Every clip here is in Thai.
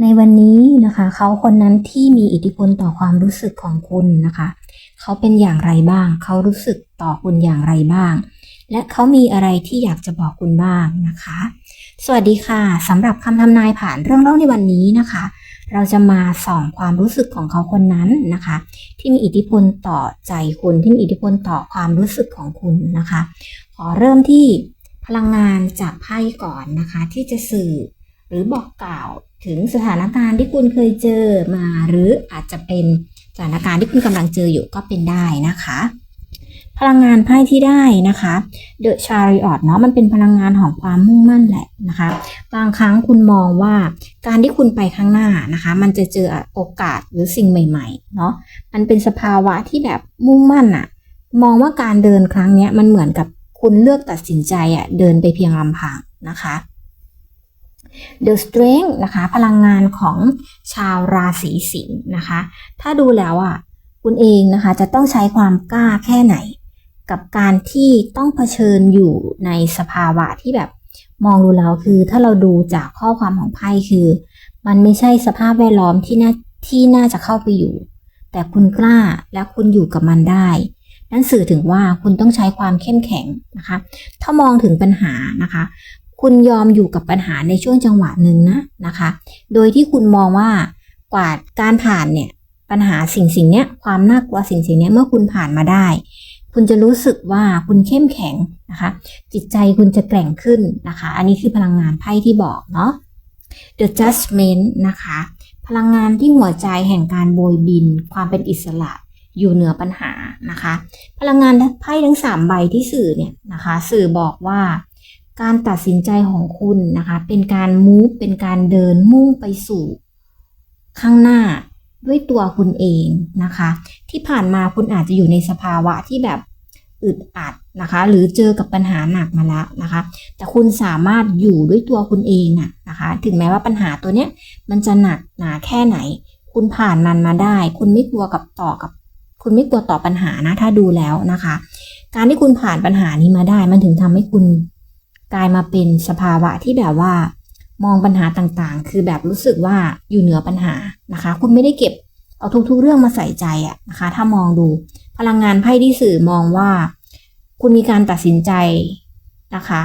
ในวันนี้นะคะเขาคนนั้นที่มีอิทธิพลต่อความรู้สึกของคุณนะคะ เขาเป็นอย่างไรบ้าง เขารู้สึกต่อคุณอย่างไรบ้าง และเขามีอะไรที่อยากจะบอกคุณบ้างนะคะ สวัสดีค่ะสำหรับคำทำนายผ่านเรื่องเล่าในวันนี้นะคะ เราจะมาส่องความรู้สึกของเขาคนนั้นนะคะ ที่มีอิทธิพลต่อใจคุณที่มีอิทธิพลต่อความรู้สึกของคุณนะคะ ขอเริ่มที่พลังงานจากไพ่ก่อนนะคะ ที่จะสื่อ หรือบอกกล่าวถึงสถานการณ์ที่คุณเคยเจอมา หรืออาจจะเป็นสถานการณ์ที่คุณกำลังเจออยู่ก็เป็นได้นะคะ พลังงานไพ่ที่ได้นะคะ The Chariot เนาะมันเป็นพลังงานของความมุ่งมั่นแหละนะคะ บางครั้งคุณมองว่าการที่คุณไปข้างหน้านะคะ มันจะเจอโอกาสหรือสิ่งใหม่ๆเนาะมันเป็นสภาวะที่แบบมุ่งมั่นอะมองว่าการเดินครั้งนี้มันเหมือนกับคุณเลือกตัดสินใจอะเดินไปเพียงลำพังนะคะ The Strength นะคะพลังงานของชาวราศีสิงห์นะคะ ถ้าดูแล้วอะคุณเองนะคะจะต้องใช้ความกล้าแค่ไหน กับการที่ต้องเผชิญอยู่ในสภาวะที่แบบมองดูแล้วคือ ถ้าเราดูจากข้อความของไพ่คือ มันไม่ใช่สภาพแวดล้อมที่น่าที่น่าจะเข้าไปอยู่ แต่คุณกล้าและคุณอยู่กับมันได้นั่นสื่อถึงว่าคุณต้องใช้ความเข้มแข็งนะคะ ถ้ามองถึงปัญหานะคะ คุณยอมอยู่กับปัญหาในช่วงจังหวะหนึ่งนะนะคะ โดยที่คุณมองว่ากว่าการผ่านเนี่ยปัญหาสิ่งสิ่งเนี้ยความน่ากลัวสิ่งสิ่งเนี้ยเมื่อคุณผ่านมาได้ คุณจะรู้สึกว่าคุณเข้มแข็งนะคะ จิตใจคุณจะแกร่งขึ้นนะคะ อันนี้คือพลังงานไพ่ที่บอกเนาะ The Judgment นะคะ พลังงานที่หัวใจแห่งการโบยบิน ความเป็นอิสระอยู่เหนือปัญหานะคะ พลังงานไพ่ทั้งสามใบที่สื่อเนี่ยนะคะ สื่อบอกว่า การตัดสินใจของคุณนะคะ เป็นการมูฟเป็นการเดินมุ่งไปสู่ ข้างหน้าด้วยตัวคุณเองนะคะ ที่ผ่านมาคุณอาจจะอยู่ในสภาวะที่แบบอึดอัดนะคะ หรือเจอกับปัญหาหนักมาแล้วนะคะ แต่คุณสามารถอยู่ด้วยตัวคุณเองอะนะคะ ถึงแม้ว่าปัญหาตัวเนี้ยมันจะหนักหนาแค่ไหน คุณผ่านมันมาได้ คุณไม่กลัวกับต่อกับ คุณไม่กลัวต่อปัญหานะ ถ้าดูแล้วนะคะ การที่คุณผ่านปัญหานี้มาได้ มันถึงทำให้คุณ กลายมาเป็นสภาวะที่แบบว่า มองปัญหาต่างๆ คือแบบรู้สึกว่าอยู่เหนือปัญหานะคะ คุณไม่ได้เก็บเอาทุกๆเรื่องมาใส่ใจอะนะคะ ถ้ามองดูพลังงานไพ่ที่สื่อมองว่า คุณมีการตัดสินใจนะคะ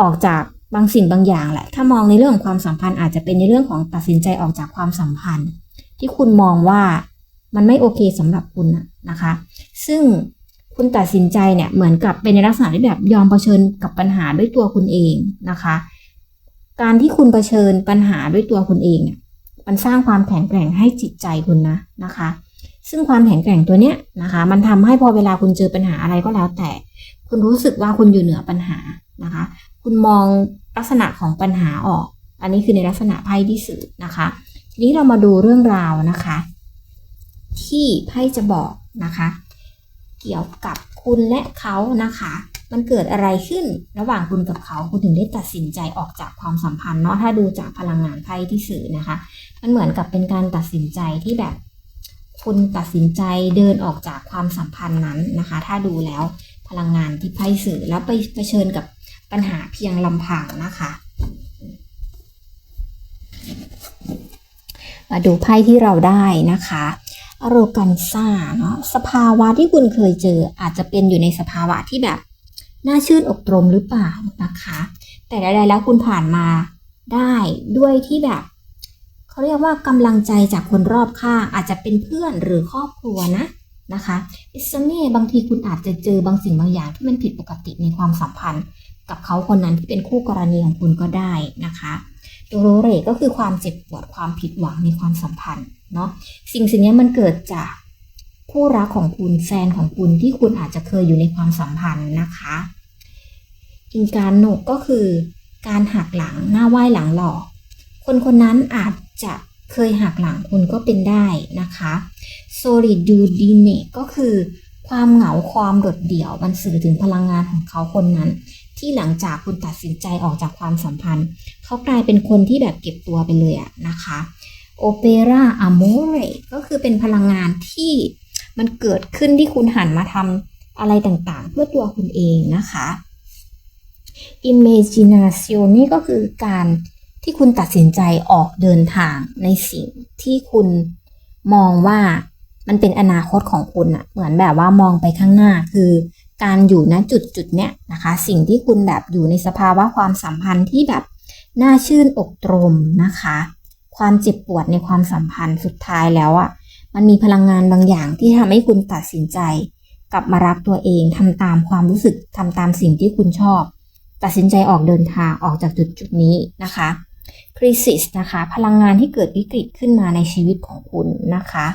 ออกจากบางสิ่งบางอย่างแหละ ถ้ามองในเรื่องของความสัมพันธ์อาจจะเป็นในเรื่องของตัดสินใจออกจากความสัมพันธ์ ที่คุณมองว่ามันไม่โอเคสำหรับคุณนะคะ ซึ่ง คุณตัดสินใจเนี่ยเหมือนกับเป็นในลักษณะที่แบบยอมเผชิญกับปัญหาด้วยตัวคุณเองนะคะ การที่คุณเผชิญปัญหาด้วยตัวคุณเองเนี่ยมันสร้างความแข็งแกร่งให้จิตใจคุณนะนะคะ ซึ่งความแข็งแกร่งตัวเนี้ยนะคะ มันทำให้พอเวลาคุณเจอปัญหาอะไรก็แล้วแต่ คุณรู้สึกว่าคุณอยู่เหนือปัญหานะคะ คุณมองลักษณะของปัญหาออก อันนี้คือในลักษณะไพ่ที่สื่อนะคะ ทีนี้เรามาดูเรื่องราวนะคะ ที่ไพ่จะบอกนะคะ เกี่ยวกับคุณและเขานะคะ มันเกิดอะไรขึ้นระหว่างคุณกับเขา คุณถึงได้ตัดสินใจออกจากความสัมพันธ์เนาะถ้าดูจากพลังงานไพ่ที่สื่อนะคะ มันเหมือนกับเป็นการตัดสินใจที่แบบ คุณตัดสินใจเดินออกจากความสัมพันธ์นั้นนะคะ ถ้าดูแล้วพลังงานที่ไพ่สื่อแล้วไปเผชิญกับปัญหาเพียงลำพังนะคะ มาดูไพ่ที่เราได้นะคะ โรกันซ่าเนาะสภาวะที่คุณเคยเจออาจจะเป็นอยู่ในสภาวะที่แบบน่าชื่นอกตรมหรือเปล่านะคะ แต่ใดๆแล้วคุณผ่านมาได้ด้วยที่แบบเขาเรียกว่ากำลังใจจากคนรอบข้างอาจจะเป็นเพื่อนหรือครอบครัวนะนะคะอิสเน่บางทีคุณอาจจะเจอบางสิ่งบางอย่างที่มันผิดปกติในความสัมพันธ์ กับเขาคนนั้นที่เป็นคู่กรณีของคุณก็ได้นะคะ โดโรเรก็คือความเจ็บปวดความผิดหวังในความสัมพันธ์เนาะสิ่งสิ่งนี้มันเกิดจากคู่รักของคุณแฟนของคุณที่คุณอาจจะเคยอยู่ในความสัมพันธ์นะคะอินการโนกก็คือการหักหลังหน้าไหว้หลังหลอก คนคนนั้นอาจจะเคยหักหลังคุณก็เป็นได้นะคะโซลิดูดีเนก็คือความเหงาความโดดเดี่ยวมันสื่อถึงพลังงานของเขาคนนั้น ที่หลังจากคุณตัดสินใจออกจากความสัมพันธ์ เขากลายเป็นคนที่แบบเก็บตัวไปเลยอะนะคะโอเปร่าอะโมเรก็คือเป็นพลังงานที่มันเกิดขึ้นที่คุณหันมาทำอะไรต่างๆ เพื่อตัวคุณเองนะคะ imagination นี่ก็คือการที่คุณตัดสินใจออกเดินทางในสิ่งที่คุณมองว่ามันเป็นอนาคตของคุณอะเหมือนแบบว่ามองไปข้างหน้าคือ การอยู่ณจุดจุดเนี้ยนะคะ สิ่งที่คุณแบบอยู่ในสภาวะความสัมพันธ์ที่แบบน่าชื่นอกตรมนะคะ ความเจ็บปวดในความสัมพันธ์สุดท้ายแล้วอะมันมีพลังงานบางอย่างที่ทำให้คุณตัดสินใจ กลับมารักตัวเองทำตามความรู้สึกทำตามสิ่งที่คุณชอบ ตัดสินใจออกเดินทางออกจากจุดจุดนี้นะคะคริสิสนะคะ พลังงานที่เกิดวิกฤตขึ้นมาในชีวิตของคุณนะคะ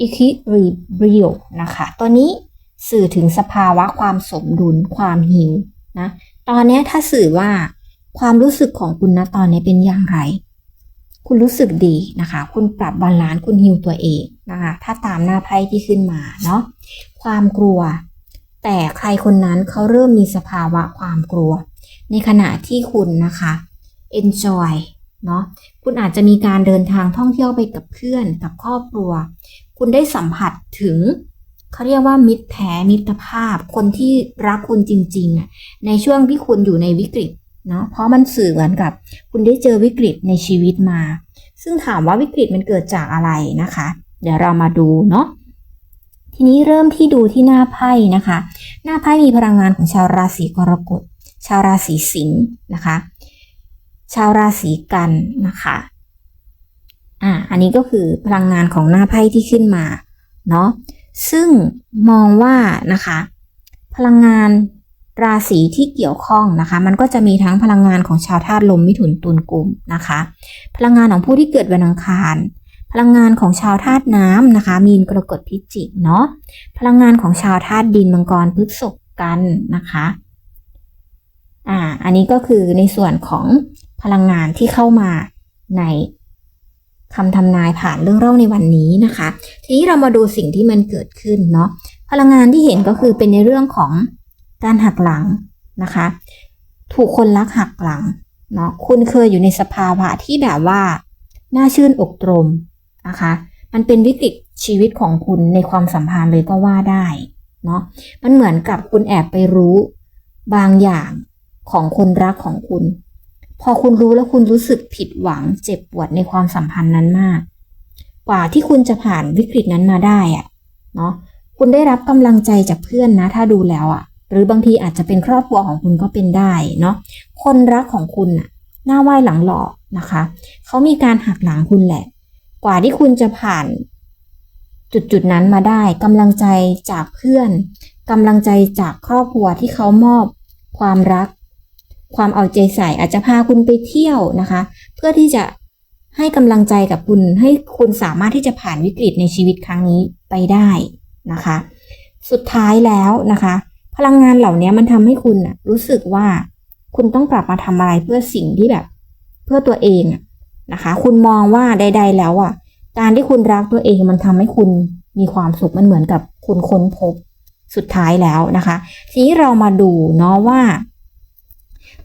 อิคิริบริโอนะคะ ตัวนี้ สื่อถึงสภาวะความสมดุลความหิวนะตอนนี้ถ้าสื่อว่าความรู้สึกของคุณนะตอนนี้เป็นอย่างไร คุณรู้สึกดีนะคะ คุณปรับบาลานซ์คุณฮิวตัวเองนะคะ ถ้าตามหน้าไพ่ที่ขึ้นมาเนาะความกลัว แต่ใครคนนั้นเขาเริ่มมีสภาวะความกลัว ในขณะที่คุณนะคะ enjoy เนาะคุณอาจจะมีการเดินทางท่องเที่ยวไปกับเพื่อนกับครอบครัว คุณได้สัมผัสถึง เขาเรียกว่ามิตรแท้มิตรภาพ คนที่รักคุณจริงๆอะในช่วงที่คุณอยู่ในวิกฤตเนาะเพราะมันสื่อเหมือนกับ คุณได้เจอวิกฤตในชีวิตมา ซึ่งถามว่าวิกฤตมันเกิดจากอะไรนะคะ เดี๋ยวเรามาดูเนาะทีนี้เริ่มที่ดูที่หน้าไพ่นะคะ หน้าไพ่มีพลังงานของชาวราศีกรกฎ ชาวราศีสิงห์นะคะ ชาวราศีกันนะคะอ่าอันนี้ก็คือพลังงานของหน้าไพ่ที่ขึ้นมาเนาะ ซึ่งมองว่านะคะ พลังงานราศีที่เกี่ยวข้องนะคะ มันก็จะมีทั้งพลังงานของชาวธาตุลมมิถุนตุลกุมนะคะ พลังงานของผู้ที่เกิดวันอังคาร พลังงานของชาวธาตุน้ำนะคะ มีนกรกฎพิจิกเนาะพลังงานของชาวธาตุดินมังกรพฤษภกันนะคะอ่าอันนี้ก็คือในส่วนของพลังงานที่เข้ามาใน คำทำนายผ่านเรื่องเล่าในวันนี้นะคะ ทีนี้เรามาดูสิ่งที่มันเกิดขึ้นเนาะพลังงานที่เห็นก็คือเป็นในเรื่องของการหักหลังนะคะ ถูกคนรักหักหลังเนาะคุณเคยอยู่ในสภาวะที่แบบว่าน่าชื่นอกตรมนะคะ มันเป็นวิกฤตชีวิตของคุณในความสัมพันธ์เลยก็ว่าได้เนาะมันเหมือนกับคุณแอบไปรู้บางอย่างของคนรักของคุณ พอคุณรู้แล้วคุณรู้สึกผิดหวังเจ็บปวดในความสัมพันธ์นั้นมาก กว่าที่คุณจะผ่านวิกฤตนั้นมาได้อะเนาะคุณได้รับกำลังใจจากเพื่อนนะ ถ้าดูแล้วอะหรือบางทีอาจจะเป็นครอบครัวของคุณก็เป็นได้เนาะคนรักของคุณน่ะ หน้าไหว้หลังหลอกนะคะเขามีการหักหลังคุณแหละ กว่าที่คุณจะผ่านจุดจุดนั้นมาได้กำลังใจจากเพื่อนกำลังใจจากครอบครัวที่เขามอบความรัก ความเอาใจใส่อาจจะพาคุณไปเที่ยวนะคะ เพื่อที่จะให้กำลังใจกับคุณให้คุณสามารถที่จะผ่านวิกฤตในชีวิตครั้งนี้ไปได้นะคะ สุดท้ายแล้วนะคะ พลังงานเหล่านี้มันทำให้คุณรู้สึกว่าคุณต้องกลับมาทำอะไรเพื่อสิ่งที่แบบ เพื่อตัวเองนะคะ คุณมองว่าใด ๆ แล้วอะ การที่คุณรักตัวเองมันทำให้คุณมีความสุขมันเหมือนกับคุณค้นพบสุดท้ายแล้วนะคะ ทีนี้เรามาดูเนาะว่า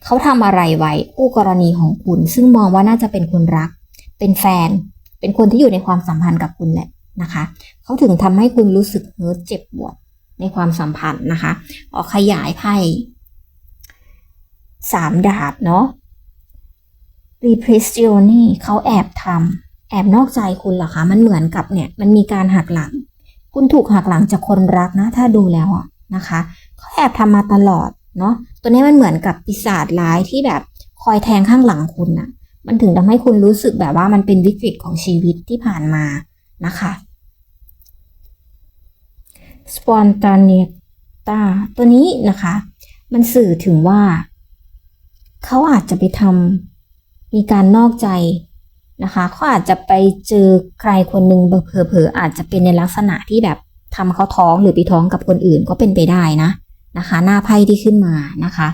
เขาทำอะไรไว้คู่กรณีของคุณ ซึ่งมองว่าน่าจะเป็นคนรัก เป็นแฟน เป็นคนที่อยู่ในความสัมพันธ์กับคุณแหละนะคะ เขาถึงทำให้คุณรู้สึกเฮิร์ตเจ็บปวดในความสัมพันธ์นะคะ ออกขยายไพ่สามดาบเนาะ repressione เขาแอบทำแอบนอกใจคุณเหรอคะ มันเหมือนกับเนี่ย มันมีการหักหลัง คุณถูกหักหลังจากคนรักนะ ถ้าดูแล้วอะนะคะ เขาแอบทำมาตลอด เนาะตัวนี้มันเหมือนกับปีศาจร้ายที่แบบคอยแทงข้างหลังคุณน่ะมันถึงทำให้คุณรู้สึกแบบว่ามันเป็นวิกฤตของชีวิตที่ผ่านมานะคะ spontaneity ตัวนี้นะคะ มันสื่อถึงว่า เขาอาจจะไปทำมีการนอกใจนะคะเขาอาจจะไปเจอใครคนหนึ่งเผลอๆอาจจะเป็นในลักษณะที่แบบทำเขาท้องหรือไปท้องกับคนอื่นก็เป็นไปได้นะ นะคะ หน้าไพ่ที่ขึ้นมานะคะ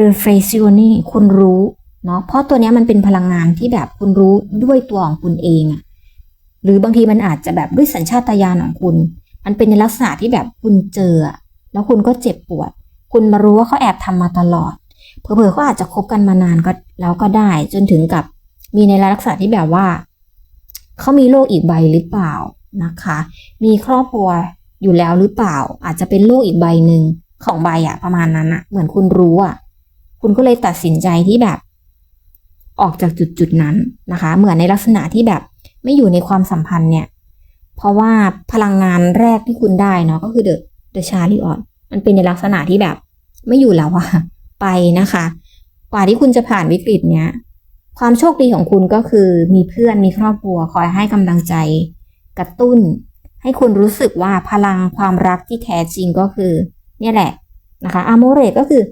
reflexione คุณรู้เนาะเพราะตัวเนี้ยมันเป็นพลังงานที่แบบคุณรู้ด้วยตัวของคุณเองอะหรือบางทีมันอาจจะแบบด้วยสัญชาตญาณของคุณ มันเป็นในลักษณะที่แบบคุณเจอ แล้วคุณก็เจ็บปวด คุณมารู้ว่าเขาแอบทำมาตลอด เผลอๆเขาอาจจะคบกันมานานก็แล้วก็ได้ จนถึงกับมีในลักษณะที่แบบว่า เขามีโลกอีกใบหรือเปล่านะคะ มีครอบครัว อยู่แล้วหรือเปล่า อาจจะเป็นโลกอีกใบหนึ่งของใบอะประมาณนั้นอะเหมือนคุณรู้อะคุณก็เลยตัดสินใจที่แบบ ออกจากจุดจุดนั้นนะคะ เหมือนในลักษณะที่แบบไม่อยู่ในความสัมพันธ์เนี่ย เพราะว่าพลังงานแรกที่คุณได้เนาะก็คือเดอะเดอะชาริออตมันเป็นในลักษณะที่แบบ ไม่อยู่แล้วอะไปนะคะ กว่าที่คุณจะผ่านวิกฤตเนี้ยความโชคดีของคุณก็คือมีเพื่อนมีครอบครัวคอยให้กำลังใจ กระตุ้น ให้คุณรู้สึกว่าพลังความรักที่แท้จริงก็คือ เนี่ยแหละนะคะอโมเรก็คือ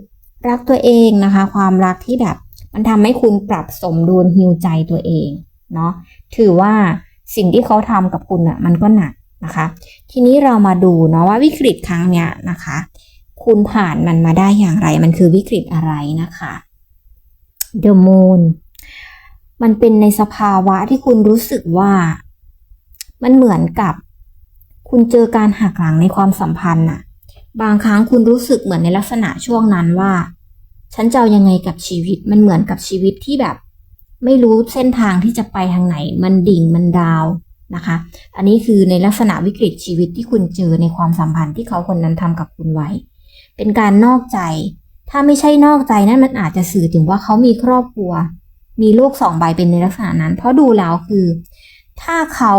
รักตัวเองนะคะ ความรักที่แบบ มันทำให้คุณปรับสมดุลฮิวใจตัวเองเนาะถือว่าสิ่งที่เขาทำกับคุณอะ่ะมันก็หนักนะคะ ทีนี้เรามาดูเนาะว่าวิกฤตครั้งเนี้ยนะคะ คุณผ่านมันมาได้อย่างไร มันคือวิกฤตอะไรนะคะ The Moon มันเป็นในสภาวะที่คุณรู้สึกว่า มันเหมือนกับ คุณเจอการหักหลังในความสัมพันธ์น่ะ บางครั้งคุณรู้สึกเหมือนในลักษณะช่วงนั้นว่า ฉันจะยังไงกับชีวิตมันเหมือนกับชีวิตที่แบบ ไม่รู้เส้นทางที่จะไปทางไหน มันดิ่งมันดาวนะคะ อันนี้คือในลักษณะวิกฤตชีวิตที่คุณเจอในความสัมพันธ์ที่เขาคนนั้นทำกับคุณไว้ เป็นการนอกใจ ถ้าไม่ใช่นอกใจนั่นมันอาจจะสื่อถึงว่าเขามีครอบครัว มีโลกสองใบเป็นในลักษณะนั้น เพราะดูแล้วคือ ถ้าเขา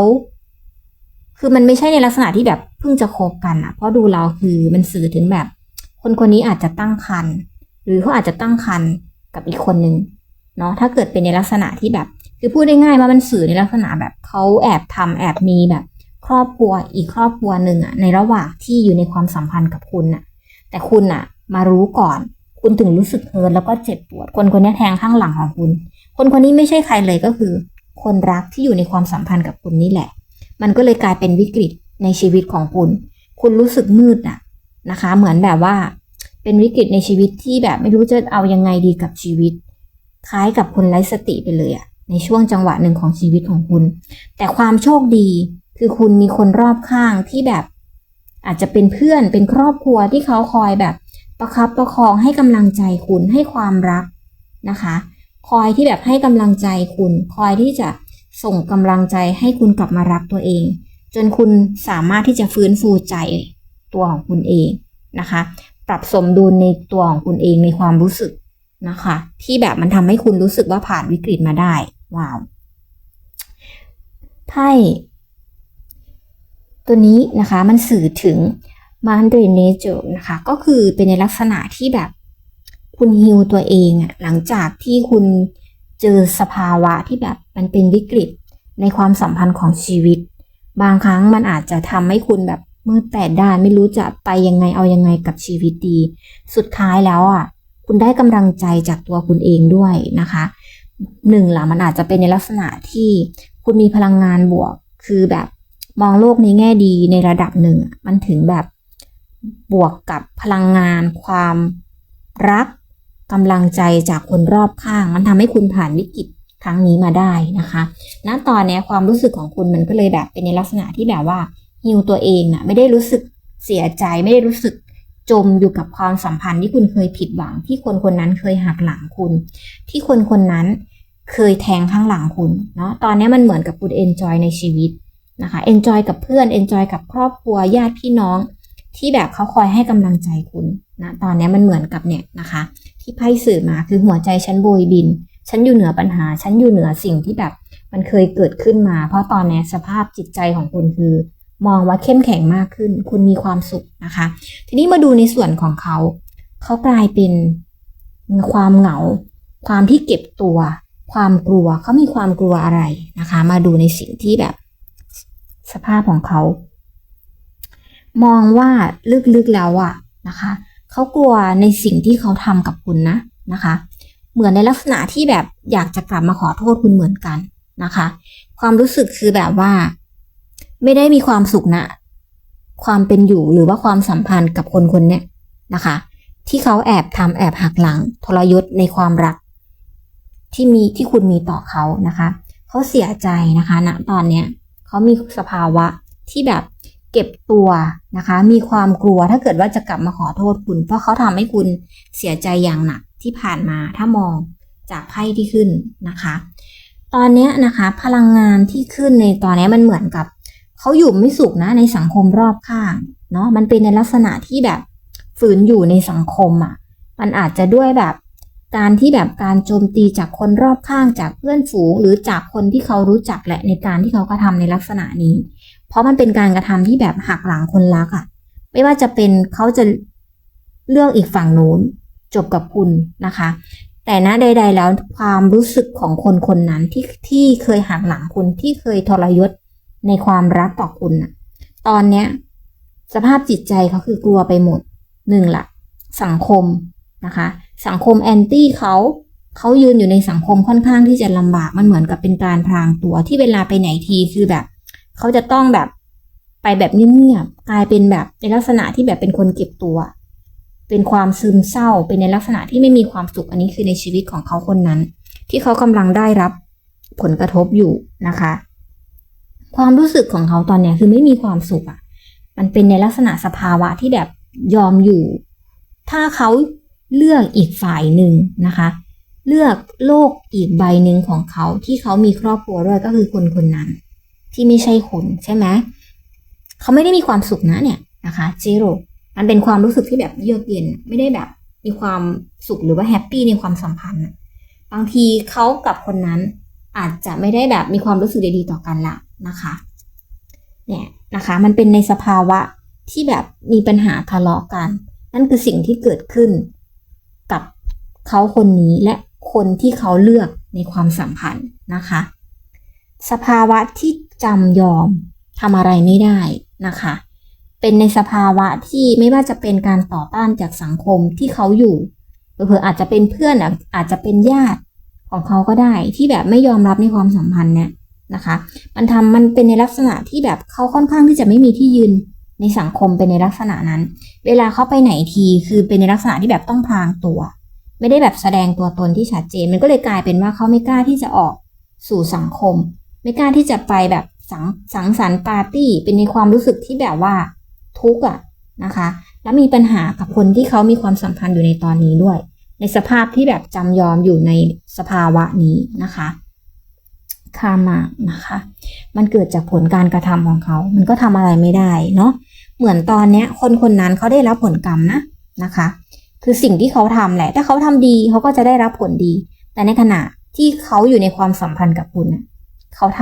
คือมันไม่ใช่ในลักษณะที่แบบเพิ่งจะคบกันอะเพราะดูแล้วคือมันสื่อถึงแบบ คนคนนี้อาจจะตั้งครรภ์หรือเขาอาจจะตั้งครรภ์กับอีกคนนึงเนาะถ้าเกิดเป็นในลักษณะที่แบบ คือพูดได้ง่ายว่ามันสื่อในลักษณะแบบเขาแอบทำแอบมีแบบครอบครัวอีกครอบครัวหนึ่งอะในระหว่างที่อยู่ในความสัมพันธ์กับคุณอะแต่คุณอะมารู้ก่อน คุณถึงรู้สึกเฮิร์ตแล้วก็เจ็บปวด คนคนนี้แทงข้างหลังของคุณ คนคนนี้ไม่ใช่ใครเลยก็คือ คนรักที่อยู่ในความสัมพันธ์กับคุณนี่แหละ มันก็เลยกลายเป็นวิกฤตในชีวิตของคุณ คุณรู้สึกมืดอะนะคะ เหมือนแบบว่า เป็นวิกฤตในชีวิตที่แบบไม่รู้จะเอายังไงดีกับชีวิต คล้ายกับคนไร้สติไปเลยอะในช่วงจังหวะหนึ่งของชีวิตของคุณ แต่ความโชคดีคือคุณมีคนรอบข้างที่แบบ อาจจะเป็นเพื่อนเป็นครอบครัวที่เขาคอยแบบประคับประคองให้กำลังใจคุณให้ความรักนะคะ คอยที่แบบให้กำลังใจคุณ คอยที่จะ ส่งกำลังใจให้คุณกลับมารักตัวเอง จนคุณสามารถที่จะฟื้นฟูใจตัวของคุณเองนะคะ ปรับสมดุลในตัวของคุณเองในความรู้สึกนะคะ ที่แบบมันทำให้คุณรู้สึกว่าผ่านวิกฤตมาได้ว้าวไพ่ตัวนี้นะคะมันสื่อถึงมานเดรเนเจอร์นะคะ ก็คือเป็นในลักษณะที่แบบคุณฮิวตัวเองอะหลังจากที่คุณ เจอสภาวะที่แบบมันเป็นวิกฤตในความสัมพันธ์ของชีวิต บางครั้งมันอาจจะทำให้คุณแบบมืดแปดด้านไม่รู้จะไปยังไงเอายังไงกับชีวิตดี สุดท้ายแล้วอะ คุณได้กำลังใจจากตัวคุณเองด้วยนะคะหนึ่งล่ะมันอาจจะเป็นในลักษณะที่คุณมีพลังงานบวก คือแบบมองโลกในแง่ดีในระดับหนึ่ง มันถึงแบบบวกกับพลังงาน ความรัก กำลังใจจากคนรอบข้าง มันทำให้คุณผ่านวิกฤตครั้งนี้มาได้นะคะณตอนนี้ความรู้สึกของคุณมันก็เลยแบบเป็นในลักษณะที่แบบว่าฮิวตัวเองน่ะไม่ได้รู้สึกเสียใจ ไม่ได้รู้สึกจมอยู่กับความสัมพันธ์ที่คุณเคยผิดหวัง ที่คนคนนั้นเคยหักหลังคุณ ที่คนคนนั้นเคยแทงข้างหลังคุณเนาะตอนนี้มันเหมือนกับคุณเอนจอยในชีวิตนะคะเอนจอยกับเพื่อนเอนจอยกับครอบครัวญาติพี่น้อง ที่แบบเขาคอยให้กำลังใจคุณนะตอนนี้มันเหมือนกับเนี่ยนะคะ ที่ไพ่สื่อมาคือหัวใจฉันโบยบิน ฉันอยู่เหนือปัญหา ฉันอยู่เหนือสิ่งที่แบบ มันเคยเกิดขึ้นมา เพราะตอนนี้สภาพจิตใจของคุณคือ มองว่าเข้มแข็งมากขึ้น คุณมีความสุขนะคะ ทีนี้มาดูในส่วนของเขา เขากลายเป็นความเหงา ความที่เก็บตัว ความกลัวเขามีความกลัวอะไรนะคะ มาดูในสิ่งที่แบบ สภาพของเขา มองว่าลึกๆแล้วอะนะคะ เขากลัวในสิ่งที่เขาทำกับคุณนะนะคะ เหมือนในลักษณะที่แบบอยากจะกลับมาขอโทษคุณเหมือนกันนะคะ ความรู้สึกคือแบบว่า ไม่ได้มีความสุขนะความเป็นอยู่หรือว่าความสัมพันธ์กับคนคนเนี้ยนะคะ ที่เขาแอบทำแอบหักหลัง ทรยศในความรัก ที่มีที่คุณมีต่อเขานะคะ เขาเสียใจนะคะณตอนเนี้ยเขามีสภาวะที่แบบ เก็บตัวนะคะ มีความกลัวถ้าเกิดว่าจะกลับมาขอโทษคุณ เพราะเขาทำให้คุณเสียใจอย่างหนักที่ผ่านมาถ้ามองจากไพ่ที่ขึ้นนะคะ ตอนนี้นะคะพลังงานที่ขึ้นในตอนนี้มันเหมือนกับเขาอยู่ไม่สุขนะในสังคมรอบข้างเนาะมันเป็นในลักษณะที่แบบฝืนอยู่ในสังคมอะ่ะ มันอาจจะด้วยแบบการที่แบบการโจมตีจากคนรอบข้างจากเพื่อนฝูง หรือจากคนที่เขารู้จักแหละในการที่เขากระทำในลักษณะนี้ เพราะมันเป็นการกระทำที่แบบหักหลังคนรักอะ่ะ ไม่ว่าจะเป็นเขาจะเลือกอีกฝั่งนู้นจบกับคุณนะคะ แต่นะใด ๆ แล้วความรู้สึกของคนคนนั้นที่ที่เคยหักหลังคุณที่เคยทรยศในความรักต่อคุณน่ะตอนเนี้ยสภาพจิตใจเขาคือกลัวไปหมดหนึ่งละสังคมนะคะ สังคมแอนตี้เขาเขายืนอยู่ในสังคมค่อนข้างที่จะลำบากมันเหมือนกับเป็นการพรางตัวที่เวลาไปไหนทีคือแบบ เขาจะต้องแบบไปแบบเงียบๆกลายเป็นแบบในลักษณะที่แบบเป็นคนเก็บตัว เป็นความซึมเศร้า เป็นในลักษณะที่ไม่มีความสุขอันนี้คือในชีวิตของเขาคนนั้น ที่เขากำลังได้รับผลกระทบอยู่นะคะ ความรู้สึกของเขาตอนเนี้ยคือไม่มีความสุขอะ มันเป็นในลักษณะสภาวะที่แบบยอมอยู่ ถ้าเขาเลือกอีกฝ่ายหนึ่งนะคะ เลือกโลกอีกใบหนึ่งของเขาที่เขามีครอบครัวด้วยก็คือคนคนนั้น ที่ไม่ใช่คุณใช่ไหมเขาไม่ได้มีความสุขนะเนี่ยนะคะเจโรมันเป็นความรู้สึกที่แบบเยือกเย็นไม่ได้แบบมีความสุขหรือว่าแฮปปี้ในความสัมพันธ์บางทีเขากับคนนั้นอาจจะไม่ได้แบบมีความรู้สึกดีๆต่อกันละนะคะเนี่ยนะคะมันเป็นในสภาวะที่แบบมีปัญหาทะเลาะกัน นั่นคือสิ่งที่เกิดขึ้นกับเขาคนนี้และคนที่เขาเลือกในความสัมพันธ์นะคะ สภาวะที่ จำยอมทำอะไรไม่ได้นะคะ เป็นในสภาวะที่ไม่ว่าจะเป็นการต่อต้านจากสังคมที่เขาอยู่เผื่ออาจจะเป็นเพื่อนอะอาจจะเป็นญาติของเขาก็ได้ที่แบบไม่ยอมรับในความสัมพันธ์เนี่ยนะคะ มันทำมันเป็นในลักษณะที่แบบเขาค่อนข้างที่จะไม่มีที่ยืนในสังคมเป็นในลักษณะนั้น เวลาเขาไปไหนทีคือเป็นในลักษณะที่แบบต้องพรางตัว ไม่ได้แบบแสดงตัวตนที่ชัดเจน มันก็เลยกลายเป็นว่าเขาไม่กล้าที่จะออกสู่สังคม ไม่กล้าที่จะไปแบบสังสังสรรค์ปาร์ตี้ เป็นในความรู้สึกที่แบบว่าทุกข์อะนะคะ แล้วมีปัญหากับคนที่เขามีความสัมพันธ์อยู่ในตอนนี้ด้วย ในสภาพที่แบบจำยอมอยู่ในสภาวะนี้นะคะคามานะคะ มันเกิดจากผลการกระทำของเขา มันก็ทำอะไรไม่ได้เนาะ เหมือนตอนเนี้ย คนคนนั้นเขาได้รับผลกรรมนะนะคะ คือสิ่งที่เขาทำแหละ ถ้าเขาทำดีเขาก็จะได้รับผลดี แต่ในขณะที่เขาอยู่ในความสัมพันธ์กับคุณน่ะ เขาท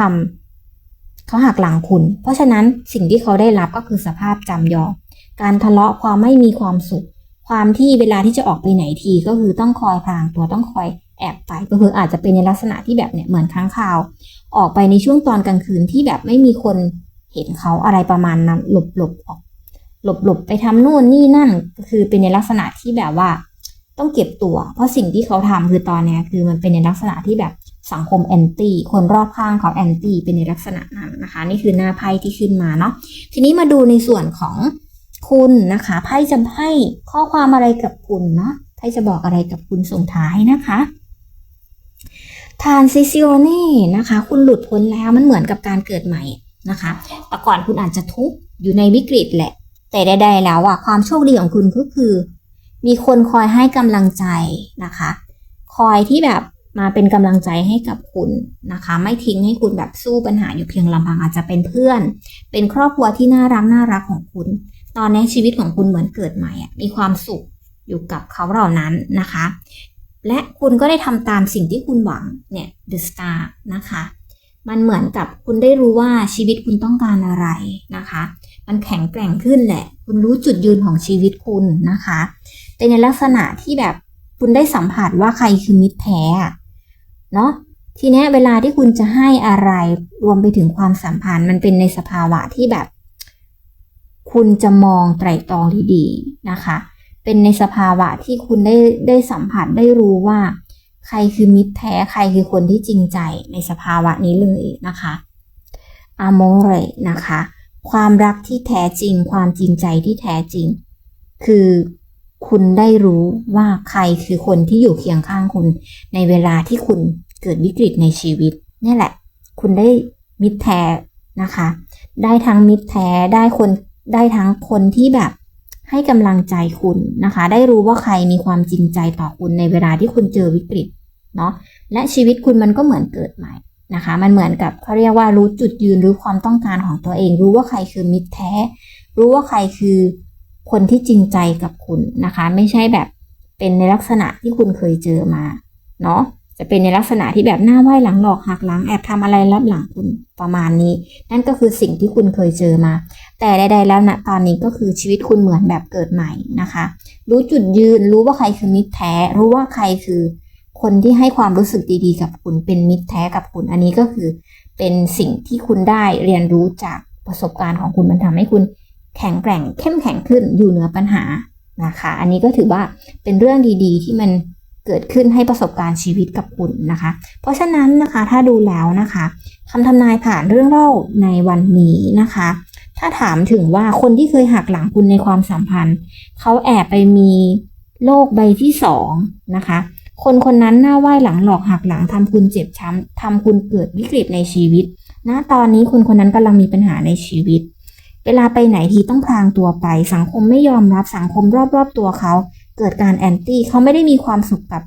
ำเขาหักหลังคุณ เพราะฉะนั้นสิ่งที่เขาได้รับก็คือสภาพจำยอม การทะเลาะความไม่มีความสุข ความที่เวลาที่จะออกไปไหนทีก็คือต้องคอยพรางตัวต้องคอยแอบไปก็คืออาจจะเป็นในลักษณะที่แบบเนี่ยเหมือนค้างคาว ออกไปในช่วงตอนกลางคืนที่แบบไม่มีคนเห็นเขาอะไรประมาณนั้นหลบหลบออก หลบหลบไปทำนู่นนี่นั่นก็คือเป็นในลักษณะที่แบบว่า ต้องเก็บตัว เพราะสิ่งที่เขาทำคือตอนนี้คือมันเป็นในลักษณะที่แบบ สังคมแอนตี้คนรอบข้างเขาแอนตี้เป็นในลักษณะนั้นนะคะ นี่คือหน้าไพ่ที่ขึ้นมาเนาะทีนี้มาดูในส่วนของคุณนะคะไพ่จะให้ข้อความอะไรกับคุณเนาะไพ่จะบอกอะไรกับคุณส่งท้ายนะคะทานซิซิโอเน่นะคะ คุณหลุดพ้นแล้วมันเหมือนกับการเกิดใหม่นะคะแต่ก่อนคุณอาจจะทุกข์อยู่ในวิกฤตแหละ แต่ใดๆแล้วอะความโชคดีของคุณก็คือ มีคนคอยให้กำลังใจนะคะ คอยที่แบบ มาเป็นกำลังใจให้กับคุณนะคะ ไม่ทิ้งให้คุณแบบสู้ปัญหาอยู่เพียงลำพังอาจจะเป็นเพื่อน เป็นครอบครัวที่น่ารักน่ารักของคุณ ตอนนี้ชีวิตของคุณเหมือนเกิดใหม่อะมีความสุขอยู่กับเขาเหล่านั้นนะคะ และคุณก็ได้ทำตามสิ่งที่คุณหวังเนี่ย The Star นะคะ มันเหมือนกับคุณได้รู้ว่าชีวิตคุณต้องการอะไรนะคะ มันแข็งแกร่งขึ้นแหละ คุณรู้จุดยืนของชีวิตคุณนะคะเป็นในลักษณะที่แบบคุณได้สัมผัสว่าใครคือมิตรแท้ เนาะทีนี้เวลาที่คุณจะให้อะไรรวมไปถึงความสัมพันธ์มันเป็นในสภาวะที่แบบ คุณจะมองไตรตรองดีๆนะคะ เป็นในสภาวะที่คุณได้ได้สัมผัสได้รู้ว่า ใครคือมิตรแท้ใครคือคนที่จริงใจในสภาวะนี้เลยนะคะอามเรนะคะ ความรักที่แท้จริง ความจริงใจที่แท้จริง คือคุณได้รู้ว่าใครคือคนที่อยู่เคียงข้างคุณในเวลาที่คุณ เกิดวิกฤตในชีวิตนี่แหละ คุณได้มิตรแท้นะคะ ได้ทั้งมิตรแท้ได้คนได้ทั้งคนที่แบบให้กำลังใจคุณนะคะ ได้รู้ว่าใครมีความจริงใจต่อคุณในเวลาที่คุณเจอวิกฤตเนาะและชีวิตคุณมันก็เหมือนเกิดใหม่นะคะ มันเหมือนกับเขาเรียกว่ารู้จุดยืนรู้ความต้องการของตัวเอง รู้ว่าใครคือมิตรแท้ รู้ว่าใครคือคนที่จริงใจกับคุณนะคะ ไม่ใช่แบบเป็นในลักษณะที่คุณเคยเจอมาเนาะ จะเป็นในลักษณะที่แบบหน้าไหว้หลังหลอกหักหลังแอบทำอะไรลับหลังคุณประมาณนี้ นั่นก็คือสิ่งที่คุณเคยเจอมา แต่ใดๆแล้วนะตอนนี้ก็คือชีวิตคุณเหมือนแบบเกิดใหม่นะคะ รู้จุดยืนรู้ว่าใครคือมิตรแท้ รู้ว่าใครคือคนที่ให้ความรู้สึกดีๆ กับคุณเป็นมิตรแท้กับคุณ อันนี้ก็คือเป็นสิ่งที่คุณได้เรียนรู้จากประสบการณ์ของคุณมันทำให้คุณแข็งแกร่งเข้มแข็งขึ้นอยู่เหนือปัญหานะคะ อันนี้ก็ถือว่าเป็นเรื่องดีๆ ที่มัน เกิดขึ้นให้ประสบการณ์ชีวิตกับคุณนะคะ เพราะฉะนั้นนะคะถ้าดูแล้วนะคะคำทำนายผ่านเรื่องเล่าในวันนี้นะคะ ถ้าถามถึงว่าคนที่เคยหักหลังคุณในความสัมพันธ์ เขาแอบไปมีโลกใบที่สองนะคะ คนคนนั้นหน้าไหว้หลังหลอกหักหลังทำคุณเจ็บช้ำทำคุณเกิดวิกฤตในชีวิตณตอนนี้คนคนนั้นกำลังมีปัญหาในชีวิต เวลาไปไหนทีต้องพลางตัวไป สังคมไม่ยอมรับสังคมรอบๆตัวเขา เกิดการแอนตี้เขาไม่ได้มีความสุขกับ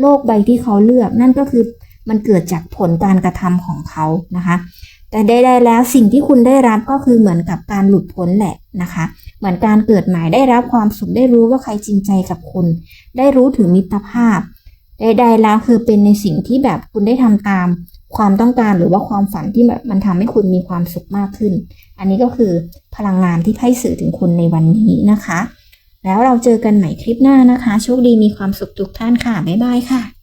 โลกใบที่เขาเลือก นั่นก็คือมันเกิดจากผลการกระทำของเขานะคะ แต่ใดๆแล้วสิ่งที่คุณได้รับก็คือเหมือนกับการหลุดพ้นแหละนะคะ เหมือนการเกิดใหม่ได้รับความสุขได้รู้ว่าใครจริงใจกับคุณ ได้รู้ถึงมิตรภาพใดๆแล้วคือเป็นในสิ่งที่แบบคุณได้ทำตามความต้องการหรือว่าความฝันที่แบบมันทำให้คุณมีความสุขมากขึ้น อันนี้ก็คือพลังงานที่ไพ่สื่อถึงคุณในวันนี้นะคะ แล้วเราเจอกันใหม่คลิปหน้านะคะ โชคดีมีความสุขทุกท่านค่ะ บ๊ายบายค่ะ